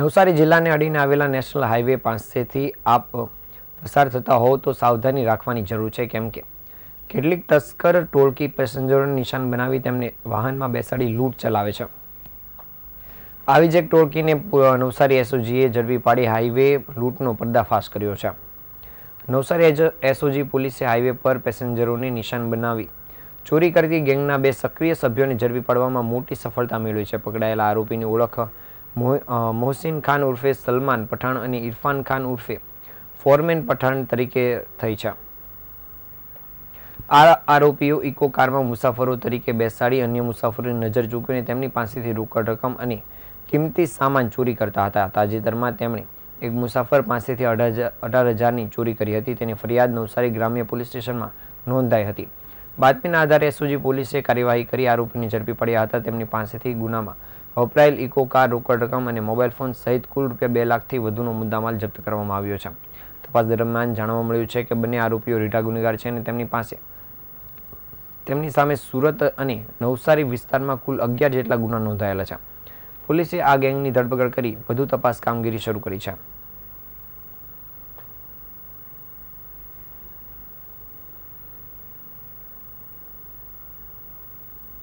નવસારી જિલ્લાને અડીને આવેલા નેશનલ હાઈવે પાસેથી આપ પસાર થતા હોવ તો સાવધાની રાખવાની જરૂર છે, કેમ કે કેટલીક તસ્કર ટોળકી પેસેન્જરોને નિશાન બનાવી તેમને વાહનમાં બેસાડી લૂંટ ચલાવે છે. આવી જ એક ટોળકીને નવસારી એસઓજીએ ઝડપી પાડી હાઈવે લૂંટનો પર્દાફાશ કર્યો છે. નવસારી એસઓજી પોલીસે હાઈવે પર પેસેન્જરોને નિશાન બનાવી ચોરી કરતી ગેંગના બે સક્રિય સભ્યોને ઝડપી પાડવામાં મોટી સફળતા મેળવી છે. પકડાયેલા આરોપીની ઓળખ મોહસિન ખાન ઉર્ફે સલમાન પઠાણ અને ઇરફાન ખાન ઉર્ફે ફોરમેન પઠાણ તરીકે થઈ છે. આ આરોપીઓ ઇકો કારમાં મુસાફરો તરીકે બેસાડી અન્ય મુસાફરોની નજર ચૂકવીને તેમની પાસેથી રોકડ રકમ અને કિંમતી સામાન ચોરી કરતા હતા. તાજેતરમાં તેમણે એક મુસાફર પાસેથી અઢાર હજાર- અઢાર હજારની ચોરી કરી હતી. તેની ફરિયાદ નવસારી ગ્રામ્ય પોલીસ સ્ટેશનમાં નોંધાઈ હતી. બાતમીના આધારે એસઓજી પોલીસે કાર્યવાહી કરી આરોપીને ઝડપી પડ્યા હતા. તેમની પાસેથી ગુનામાં વપરાયેલ ઇકો કાર, રોકડ રકમ અને મોબાઈલ ફોન સહિત કુલ રૂપિયા બે લાખથી વધુનો મુદ્દામાલ જપ્ત કરવામાં આવ્યો છે. તપાસ દરમિયાન જાણવા મળ્યું છે કે બંને આરોપીઓ રીઢા ગુનેગાર છે અને તેમની પાસે તેમની સામે સુરત અને નવસારી વિસ્તારમાં કુલ અગિયાર જેટલા ગુના નોંધાયેલા છે. પોલીસે આ ગેંગની ધરપકડ કરી વધુ તપાસ કામગીરી શરૂ કરી છે.